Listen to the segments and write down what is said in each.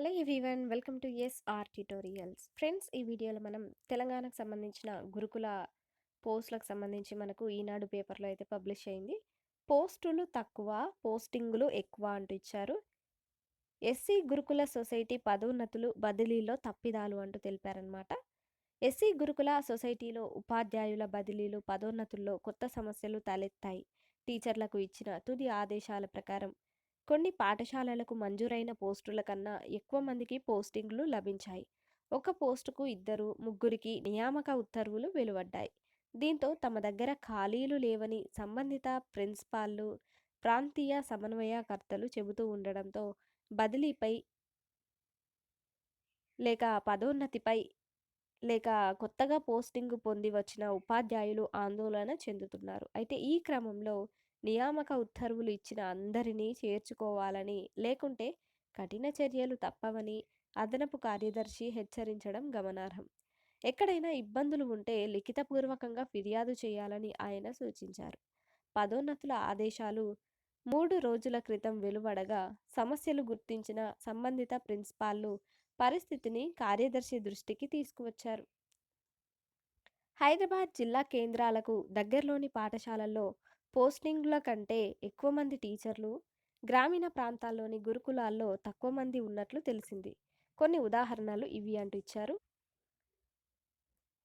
Hello everyone welcome to SR tutorials. Friends ఈ వీడియోలో మనం తెలంగాణకు సంబంధించిన గురుకుల పోస్టులకు సంబంధించి మనకు ఈనాడు పేపర్లో అయితే పబ్లిష్ అయింది. పోస్టులు తక్కువ పోస్టింగులు ఎక్కువ అంటూ ఇచ్చారు. ఎస్సీ గురుకుల సొసైటీ పదోన్నతులు బదిలీలో తప్పిదాలు అంటూ తెలిపారనమాట ఎస్సీ గురుకుల సొసైటీలో ఉపాధ్యాయుల బదిలీలు పదోన్నతుల్లో కొత్త సమస్యలు తలెత్తాయి. టీచర్లకు ఇచ్చిన తుది ఆదేశాల ప్రకారం కొన్ని పాఠశాలలకు మంజూరైన పోస్టుల కన్నా ఎక్కువ మందికి పోస్టింగ్లు లభించాయి. ఒక పోస్టుకు ఇద్దరు ముగ్గురికి నియామక ఉత్తర్వులు వెలువడ్డాయి. దీంతో తమ దగ్గర ఖాళీలు లేవని సంబంధిత ప్రిన్సిపాల్లు ప్రాంతీయ సమన్వయకర్తలు చెబుతూ ఉండడంతో బదిలీపై లేక పదోన్నతిపై లేక కొత్తగా పోస్టింగ్ పొంది వచ్చిన ఉపాధ్యాయులు ఆందోళన చెందుతున్నారు. అయితే ఈ క్రమంలో నియామక ఉత్తర్వులు ఇచ్చిన అందరినీ చేర్చుకోవాలని లేకుంటే కఠిన చర్యలు తప్పవని అదనపు కార్యదర్శి హెచ్చరించడం గమనార్హం. ఎక్కడైనా ఇబ్బందులు ఉంటే లిఖితపూర్వకంగా ఫిర్యాదు చేయాలని ఆయన సూచించారు. పదోన్నతుల ఆదేశాలు మూడు రోజుల క్రితం వెలువడగా సమస్యలు గుర్తించిన సంబంధిత ప్రిన్సిపాల్లు పరిస్థితిని కార్యదర్శి దృష్టికి తీసుకువచ్చారు. హైదరాబాద్ జిల్లా కేంద్రాలకు దగ్గరలోని పాఠశాలల్లో పోస్టింగ్ల కంటే ఎక్కువ మంది టీచర్లు గ్రామీణ ప్రాంతాల్లోని గురుకులాల్లో తక్కువ మంది ఉన్నట్లు తెలిసింది. కొన్ని ఉదాహరణలు ఇవి అంటూ ఇచ్చారు.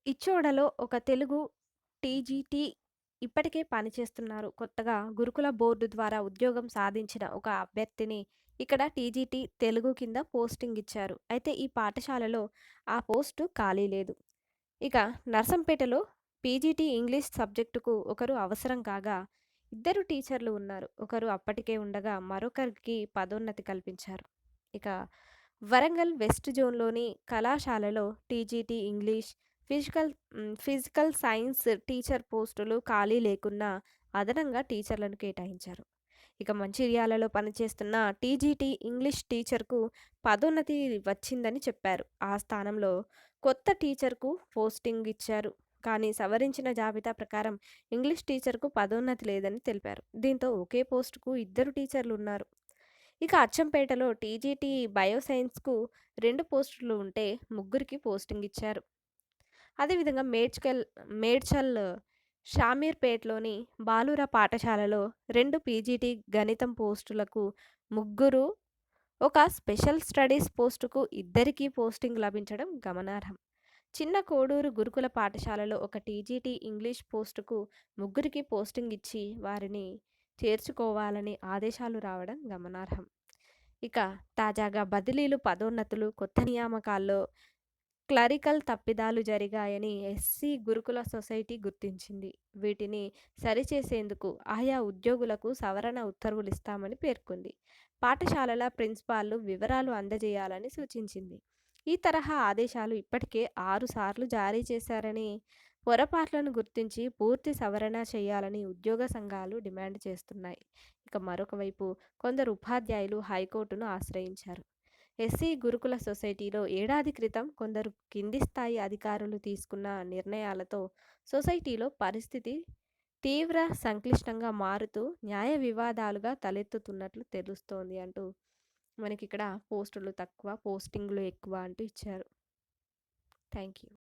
ఇచ్చోడలో ఒక తెలుగు టీజీటీ ఇప్పటికే పనిచేస్తున్నారు. కొత్తగా గురుకుల బోర్డు ద్వారా ఉద్యోగం సాధించిన ఒక అభ్యర్థిని ఇక్కడ టీజీటీ తెలుగు కింద పోస్టింగ్ ఇచ్చారు. అయితే ఈ పాఠశాలలో ఆ పోస్టు ఖాళీ లేదు. ఇక నర్సంపేటలో పీజీటీ ఇంగ్లీష్ సబ్జెక్టుకు ఒకరు అవసరం కాగా ఇద్దరు టీచర్లు ఉన్నారు. ఒకరు అప్పటికే ఉండగా మరొకరికి పదోన్నతి కల్పించారు. ఇక వరంగల్ వెస్ట్ జోన్లోని కళాశాలలో TGT English physical physical science teacher పోస్టులు ఖాళీ లేకున్నా అదనంగా టీచర్లను కేటాయించారు. ఇక మంచిర్యాలలో పనిచేస్తున్న టీజీటీ ఇంగ్లీష్ టీచర్కు పదోన్నతి వచ్చిందని చెప్పారు. ఆ స్థానంలో కొత్త టీచర్కు పోస్టింగ్ ఇచ్చారు. కానీ సవరించిన జాబితా ప్రకారం ఇంగ్లీష్ టీచర్కు పదోన్నతి లేదని తెలిపారు. దీంతో ఒకే పోస్టుకు ఇద్దరు టీచర్లు ఉన్నారు ఇక అచ్చంపేటలో టీజీటీ బయోసైన్స్కు రెండు పోస్టులు ఉంటే ముగ్గురికి పోస్టింగ్ ఇచ్చారు. అదేవిధంగా మేడ్చల్ మేడ్చల్ షామీర్పేట్లోని బాలుర పాఠశాలలో రెండు పీజీటీ గణితం పోస్టులకు ముగ్గురు ఒక స్పెషల్ స్టడీస్ పోస్టుకు ఇద్దరికీ పోస్టింగ్ లభించడం గమనార్హం. చిన్న కోడూరు గురుకుల పాఠశాలలో ఒక టీజీటీ ఇంగ్లీష్ పోస్టుకు ముగ్గురికి పోస్టింగ్ ఇచ్చి వారిని చేర్చుకోవాలని ఆదేశాలు రావడం గమనార్హం. ఇక తాజాగా బదిలీలు పదోన్నతులు కొత్త నియామకాల్లో క్లరికల్ తప్పిదాలు జరిగాయని ఎస్సీ గురుకుల సొసైటీ గుర్తించింది. వీటిని సరిచేసేందుకు ఆయా ఉద్యోగులకు సవరణ ఉత్తర్వులు ఇస్తామని పేర్కొంది. పాఠశాలల ప్రిన్సిపాల్లు వివరాలు అందజేయాలని సూచించింది. ఈ తరహా ఆదేశాలు ఇప్పటికే ఆరుసార్లు జారీ చేశారని పొరపాట్లను గుర్తించి పూర్తి సవరణ చేయాలని ఉద్యోగ సంఘాలు డిమాండ్ చేస్తున్నాయి. ఇక మరొక వైపు కొందరు ఉపాధ్యాయులు హైకోర్టును ఆశ్రయించారు. ఎస్సీ గురుకుల సొసైటీలో ఏడాది క్రితం కొందరు కింది స్థాయి అధికారులు తీసుకున్న నిర్ణయాలతో సొసైటీలో పరిస్థితి తీవ్ర సంక్లిష్టంగా మారుతూ న్యాయ వివాదాలుగా తలెత్తుతున్నట్లు తెలుస్తోంది అంటూ మనకి ఇక్కడ పోస్టులు తక్కువ పోస్టింగ్లు ఎక్కువ అంటూ ఇచ్చారు. Thank you